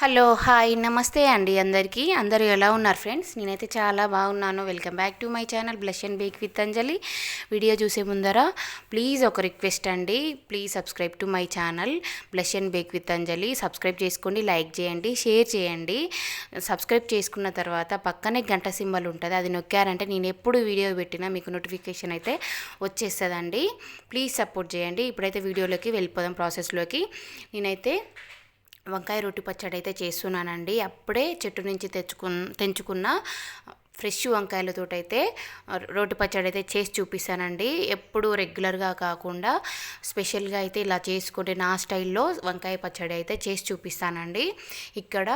Hello hi నమస్తే అండి అందరికీ. అందరూ ఎలా ఉన్నారు ఫ్రెండ్స్? నేనైతే చాలా బాగున్నాను. Welcome back to my channel blush and bake with Anjali. Video చూసే ముందర ప్లీజ్ ఒక రిక్వెస్ట్ అండి. Please subscribe to my channel blush and bake with Anjali. Subscribe చేసుకోండి లైక్ చేయండి షేర్ చేయండి. సబ్స్క్రైబ్ చేసుకున్న తర్వాత పక్కనే గంట సింబల్ ఉంటుంది. అది నొక్కారంటే నేను ఎప్పుడు వీడియో పెట్టినా మీకు నోటిఫికేషన్ అయితే వచ్చేస్తుందండి. ప్లీజ్ సపోర్ట్ చేయండి. ఇప్పుడైతే వీడియోలోకి వెళ్ళిపోదాం ప్రాసెస్లోకి. నేనైతే వంకాయ రొట్టి పచ్చడి అయితే చేస్తున్నానండి. అప్పుడే చెట్టు నుంచి తెచ్చుకు తెంచుకున్న ఫ్రెష్ వంకాయలతో అయితే రోటి పచ్చడి అయితే చేసి చూపిస్తానండి. ఎప్పుడు రెగ్యులర్గా కాకుండా స్పెషల్గా అయితే ఇలా చేసుకుంటే నా స్టైల్లో వంకాయ పచ్చడి అయితే చేసి చూపిస్తానండి. ఇక్కడ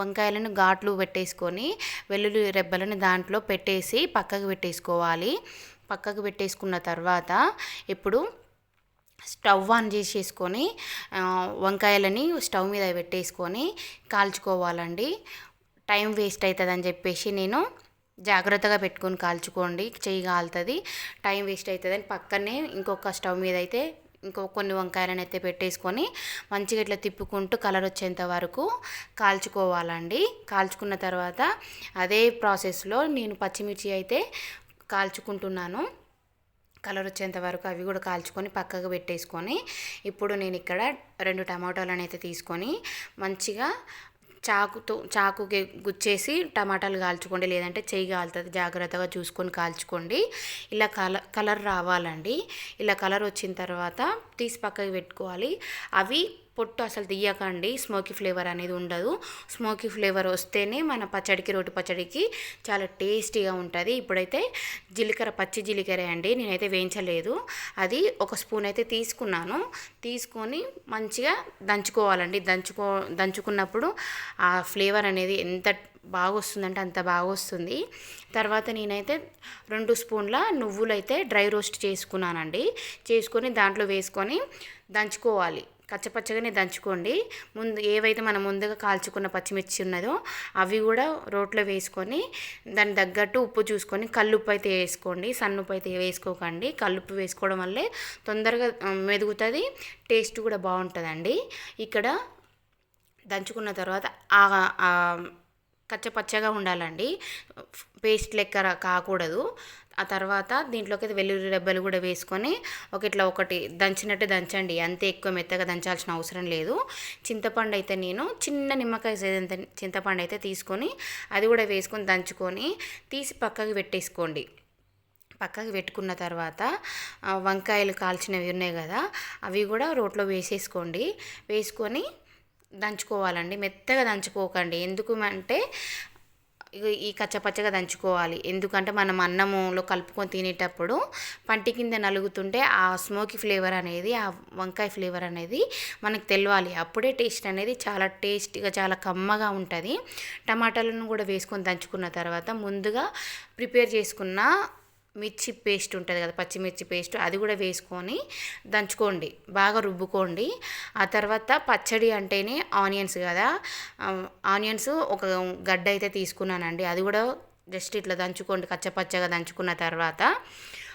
వంకాయలను ఘాట్లు పెట్టేసుకొని వెల్లుల్లి రెబ్బలను దాంట్లో పెట్టేసి పక్కకు పెట్టేసుకోవాలి. పక్కకు పెట్టేసుకున్న తర్వాత ఇప్పుడు స్టవ్ ఆన్ చేసేసుకొని వంకాయలని స్టవ్ మీద పెట్టేసుకొని కాల్చుకోవాలండి. టైం వేస్ట్ అవుతుందని చెప్పేసి నేను జాగ్రత్తగా పెట్టుకొని కాల్చుకోండి. చెయ్యి కాలుతుంది. టైం వేస్ట్ అవుతుందని పక్కనే ఇంకొక స్టవ్ మీద అయితే ఇంకో కొన్ని వంకాయలను అయితే పెట్టేసుకొని మంచిగా ఇట్లా తిప్పుకుంటూ కలర్ వచ్చేంత వరకు కాల్చుకోవాలండి. కాల్చుకున్న తర్వాత అదే ప్రాసెస్లో నేను పచ్చిమిర్చి అయితే కాల్చుకుంటున్నాను. కలర్ వచ్చేంత వరకు అవి కూడా కాల్చుకొని పక్కకు పెట్టేసుకొని ఇప్పుడు నేను ఇక్కడ రెండు టమాటాలను అయితే తీసుకొని మంచిగా చాకుతో చాకుకి గుచ్చేసి టమాటాలు కాల్చుకోండి. లేదంటే చెయ్యి కాలుతుంది. జాగ్రత్తగా చూసుకొని కాల్చుకోండి. ఇలా కలర్ కలర్ రావాలండి. ఇలా కలర్ వచ్చిన తర్వాత తీసి పక్కకి పెట్టుకోవాలి. అవి పొట్టు అసలు తీయకండి. స్మోకీ ఫ్లేవర్ అనేది ఉండదు. స్మోకీ ఫ్లేవర్ వస్తేనే మన పచ్చడికి రోటి పచ్చడికి చాలా టేస్టీగా ఉంటుంది. ఇప్పుడైతే జీలకర్ర పచ్చి జీలకర్ర అండి. నేనైతే వేయించలేదు. అది ఒక స్పూన్ అయితే తీసుకున్నాను. తీసుకొని మంచిగా దంచుకోవాలండి. దంచుకో దంచుకున్నప్పుడు ఆ ఫ్లేవర్ అనేది ఎంత బాగా వస్తుందంటే అంత బాగా వస్తుంది తర్వాత నేనైతే రెండు స్పూన్ల నువ్వులు అయితే డ్రై రోస్ట్ చేసుకున్నానండి. చేసుకొని దాంట్లో వేసుకొని దంచుకోవాలి. కచ్చపచ్చగానే దంచుకోండి. ముందు ఏవైతే మనం ముందుగా కాల్చుకున్న పచ్చిమిర్చి ఉన్నదో అవి కూడా రోట్లో వేసుకొని దాని తగ్గట్టు ఉప్పు చూసుకొని కల్లుప్పు అయితే వేసుకోండి. సన్నుప్పు అయితే వేసుకోకండి. కల్లుప్పు వేసుకోవడం వల్లే తొందరగా మెదుగుతుంది టేస్ట్ కూడా బాగుంటుందండి. ఇక్కడ దంచుకున్న తర్వాత కచ్చపచ్చగా ఉండాలండి. పేస్ట్ లెక్క కాకూడదు. ఆ తర్వాత దీంట్లోకి వెల్లుల్లి రెబ్బలు కూడా వేసుకొని ఒక ఇట్లా ఒకటి దంచినట్టు దంచండి. అంతే ఎక్కువ మెత్తగా దంచాల్సిన అవసరం లేదు. చింతపండు అయితే నేను చిన్న నిమ్మకాయ సేదంత చింతపండు అయితే తీసుకొని అది కూడా వేసుకొని దంచుకొని తీసి పక్కకి పెట్టేసుకోండి. పక్కకి పెట్టుకున్న తర్వాత వంకాయలు కాల్చినవి ఉన్నాయి కదా అవి కూడా రోట్లో వేసేసుకోండి. వేసుకొని దంచుకోవాలండి. మెత్తగా దంచుకోకండి. ఎందుకు అంటే ఈ కచ్చపచ్చగా దంచుకోవాలి. ఎందుకంటే మనం అన్నములో కలుపుకొని తినేటప్పుడు పంటి కింద నలుగుతుంటే ఆ స్మోకీ ఫ్లేవర్ అనేది ఆ వంకాయ ఫ్లేవర్ అనేది మనకు తెలవాలి. అప్పుడే టేస్ట్ అనేది చాలా టేస్టీగా చాలా కమ్మగా ఉంటుంది. టమాటాలను కూడా వేసుకొని దంచుకున్న తర్వాత ముందుగా ప్రిపేర్ చేసుకున్న మిర్చి పేస్ట్ ఉంటుంది కదా పచ్చిమిర్చి పేస్ట్ అది కూడా వేసుకొని దంచుకోండి. బాగా రుబ్బుకోండి. ఆ తర్వాత పచ్చడి అంటేనే ఆనియన్స్ కదా. ఆనియన్స్ ఒక గడ్డ అయితే తీసుకున్నానండి. అది కూడా జస్ట్ ఇట్లా దంచుకోండి కచ్చపచ్చగా దంచుకున్న తర్వాత.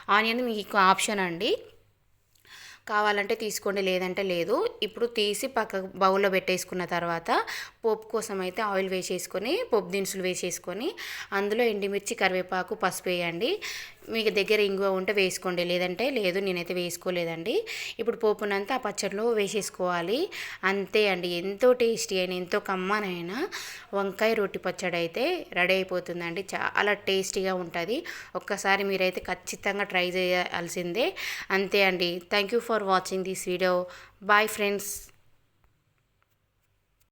ఆనియన్ మీకు ఆప్షన్ అండి. కావాలంటే తీసుకోండి లేదంటే లేదు. ఇప్పుడు తీసి పక్క బౌల్లో పెట్టేసుకున్న తర్వాత పోపు కోసం అయితే ఆయిల్ వేసేసుకొని పోపు దినుసులు వేసేసుకొని అందులో ఎండిమిర్చి కరివేపాకు పసుపు వేయండి. మీకు దగ్గర ఇంగువ ఉంటే వేసుకోండి లేదంటే లేదు నేనైతే వేసుకోలేదండి. ఇప్పుడు పోపునంతా ఆ పచ్చడిలో వేసేసుకోవాలి. అంతే అండి ఎంతో టేస్టీ అయిన ఎంతో కమ్మనైన వంకాయ రొట్టి పచ్చడి అయితే రెడీ అయిపోతుందండి. చాలా టేస్టీగా ఉంటుంది. ఒక్కసారి మీరైతే ఖచ్చితంగా ట్రై చేయాల్సిందే. అంతే అండి thank you for watching this video bye friends